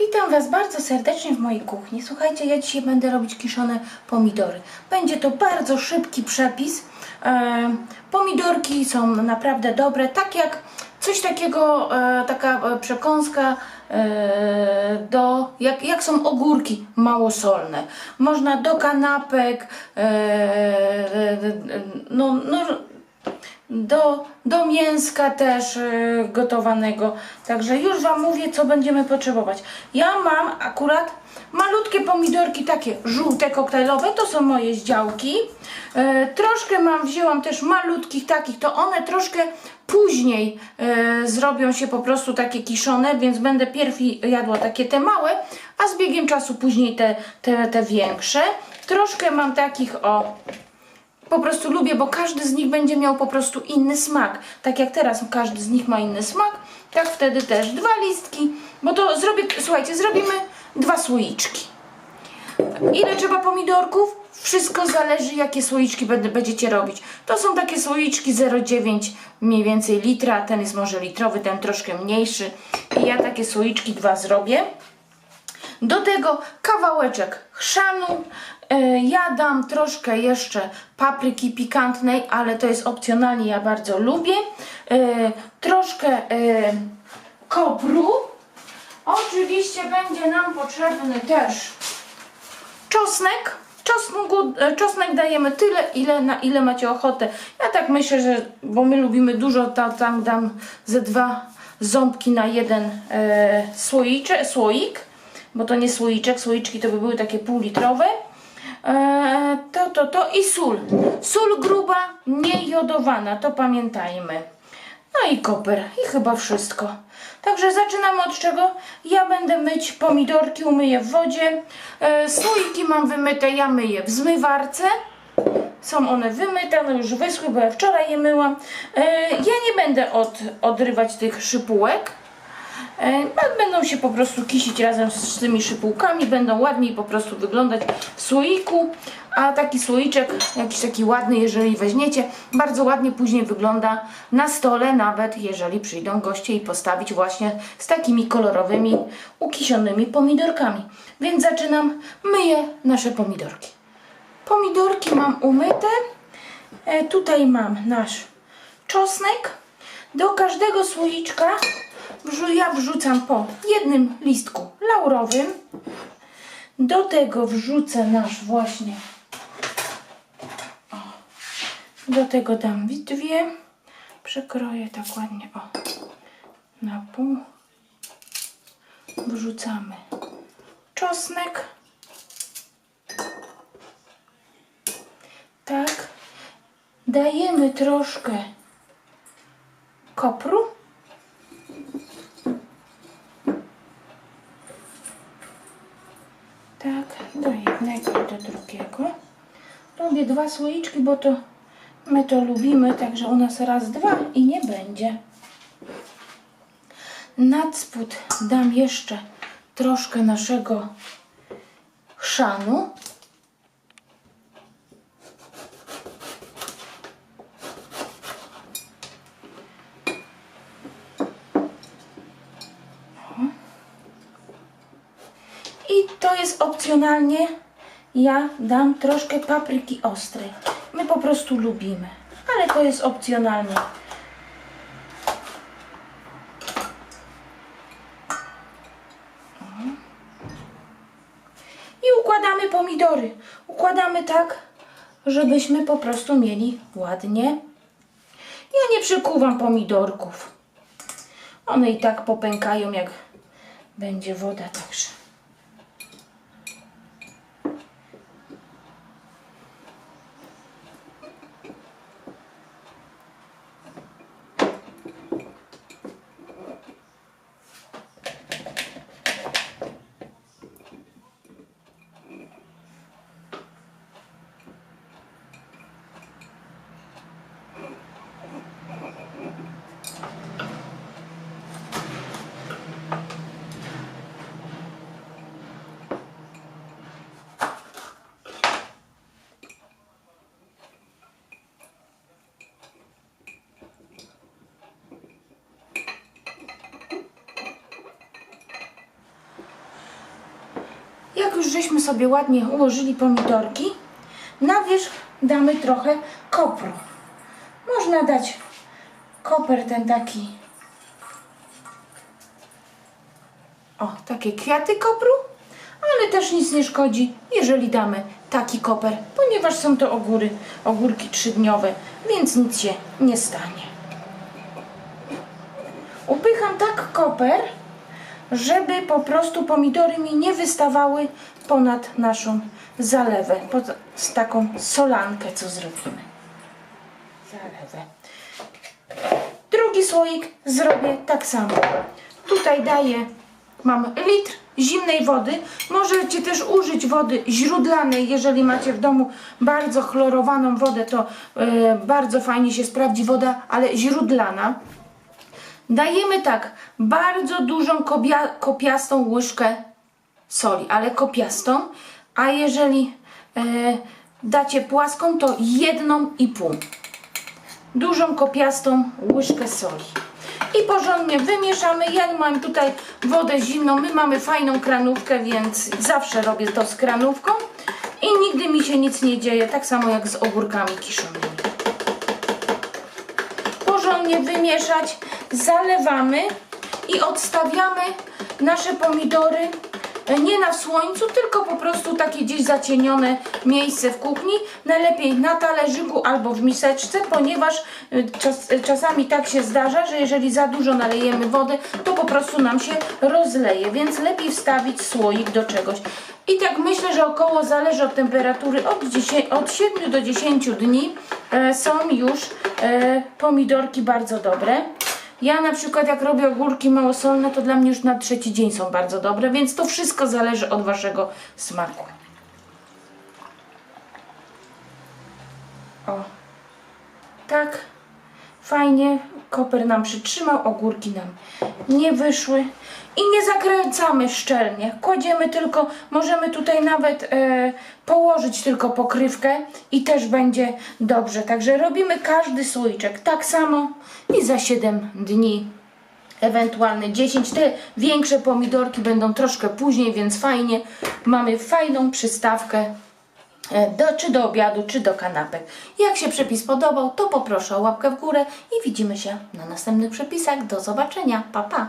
Witam Was bardzo serdecznie w mojej kuchni. Słuchajcie, ja dzisiaj będę robić kiszone pomidory. Będzie to bardzo szybki przepis. E, pomidorki są naprawdę dobre, tak jak coś takiego, e, taka e, przekąska e, do, jak, jak są ogórki małosolne. Można do kanapek, e, e, e, no, no do, do mięska też y, gotowanego. Także już Wam mówię, co będziemy potrzebować. Ja mam akurat malutkie pomidorki, takie żółte, koktajlowe, to są moje z działki. E, troszkę mam, wzięłam też malutkich takich, to one troszkę później e, zrobią się po prostu takie kiszone, więc będę pierwi jadła takie te małe, a z biegiem czasu później te, te, te większe. Troszkę mam takich o po prostu lubię, bo każdy z nich będzie miał po prostu inny smak. Tak jak teraz każdy z nich ma inny smak, tak wtedy też dwa listki, bo to zrobię, słuchajcie, zrobimy dwa słoiczki. Ile trzeba pomidorków? Wszystko zależy, jakie słoiczki będziecie robić. To są takie słoiczki 0,9 mniej więcej litra, ten jest może litrowy, ten troszkę mniejszy. I ja takie słoiczki dwa zrobię. Do tego kawałeczek chrzanu. E, Ja dam troszkę jeszcze papryki pikantnej, ale to jest opcjonalnie, ja bardzo lubię. E, Troszkę e, kopru. Oczywiście będzie nam potrzebny też czosnek. Czosnku, czosnek dajemy tyle, ile, na ile macie ochotę. Ja tak myślę, że bo my lubimy dużo, to tam dam ze dwa ząbki na jeden e, słoicze, słoik, bo to nie słoiczek, słoiczki to by były takie półlitrowe. E, to, to, to i sól. Sól gruba, nie jodowana, to pamiętajmy. No i koper i chyba wszystko. Także zaczynamy od czego? Ja będę myć pomidorki, umyję w wodzie. E, słoiki mam wymyte, ja myję w zmywarce. Są one wymyte, one już wyschły, bo ja wczoraj je myłam. E, ja nie będę od, odrywać tych szypułek. E, Będą się po prostu kisić razem z tymi szypułkami, będą ładniej po prostu wyglądać w słoiku, a taki słoiczek, jakiś taki ładny, jeżeli weźmiecie, bardzo ładnie później wygląda na stole, nawet jeżeli przyjdą goście i postawić właśnie z takimi kolorowymi, ukisionymi pomidorkami. Więc zaczynam, myję nasze pomidorki. Pomidorki mam umyte, e, tutaj mam nasz czosnek, do każdego słoiczka ja wrzucam po jednym listku laurowym. Do tego wrzucę nasz właśnie. O, do tego dam dwie. Przekroję tak ładnie o, na pół. Wrzucamy czosnek. Tak. Dajemy troszkę kopru. Tak, do jednego i do drugiego. Robię dwa słoiczki, bo to my to lubimy, także u nas raz, dwa i nie będzie. Nad spód dam jeszcze troszkę naszego chrzanu. I to jest opcjonalnie. Ja dam troszkę papryki ostrej. My po prostu lubimy, ale to jest opcjonalnie. I układamy pomidory. Układamy tak, żebyśmy po prostu mieli ładnie. Ja nie przykuwam pomidorków. One i tak popękają, jak będzie woda, także. Jak już żeśmy sobie ładnie ułożyli pomidorki, na wierzch damy trochę kopru. Można dać koper ten taki. O, takie kwiaty kopru, ale też nic nie szkodzi, jeżeli damy taki koper, ponieważ są to ogóry, ogórki trzydniowe, więc nic się nie stanie. Upycham tak koper, żeby po prostu pomidory mi nie wystawały ponad naszą zalewę, pod, taką solankę, co zrobimy. Zalewę. Drugi słoik zrobię tak samo. Tutaj daję, mam litr zimnej wody. Możecie też użyć wody źródlanej, jeżeli macie w domu bardzo chlorowaną wodę, to e, bardzo fajnie się sprawdzi woda, ale źródlana. Dajemy tak, bardzo dużą kopia, kopiastą łyżkę soli, ale kopiastą, a jeżeli e, dacie płaską, to jedną i pół. Dużą kopiastą łyżkę soli. I porządnie wymieszamy. Ja mam tutaj wodę zimną, my mamy fajną kranówkę, więc zawsze robię to z kranówką i nigdy mi się nic nie dzieje, tak samo jak z ogórkami kiszonymi porządnie wymieszać, zalewamy i odstawiamy nasze pomidory e, nie na słońcu, tylko po prostu takie gdzieś zacienione miejsce w kuchni. Najlepiej na talerzyku albo w miseczce, ponieważ e, czas, e, czasami tak się zdarza, że jeżeli za dużo nalejemy wody, to po prostu nam się rozleje, więc lepiej wstawić słoik do czegoś. I tak myślę, że około zależy od temperatury od, 10, od 7 do 10 dni e, są już e, pomidorki bardzo dobre. Ja na przykład jak robię ogórki małosolne, to dla mnie już na trzeci dzień są bardzo dobre, więc to wszystko zależy od Waszego smaku. O, tak, fajnie, koper nam przytrzymał, ogórki nam nie wyszły i nie zakręcamy szczelnie. Kładziemy tylko, możemy tutaj nawet e, położyć tylko pokrywkę i też będzie dobrze. Także robimy każdy słoiczek tak samo i za 7 dni ewentualnie 10. Te większe pomidorki będą troszkę później, więc fajnie. Mamy fajną przystawkę do, czy do obiadu, czy do kanapek. Jak się przepis podobał, to poproszę o łapkę w górę i widzimy się na następnych przepisach. Do zobaczenia. Pa, pa!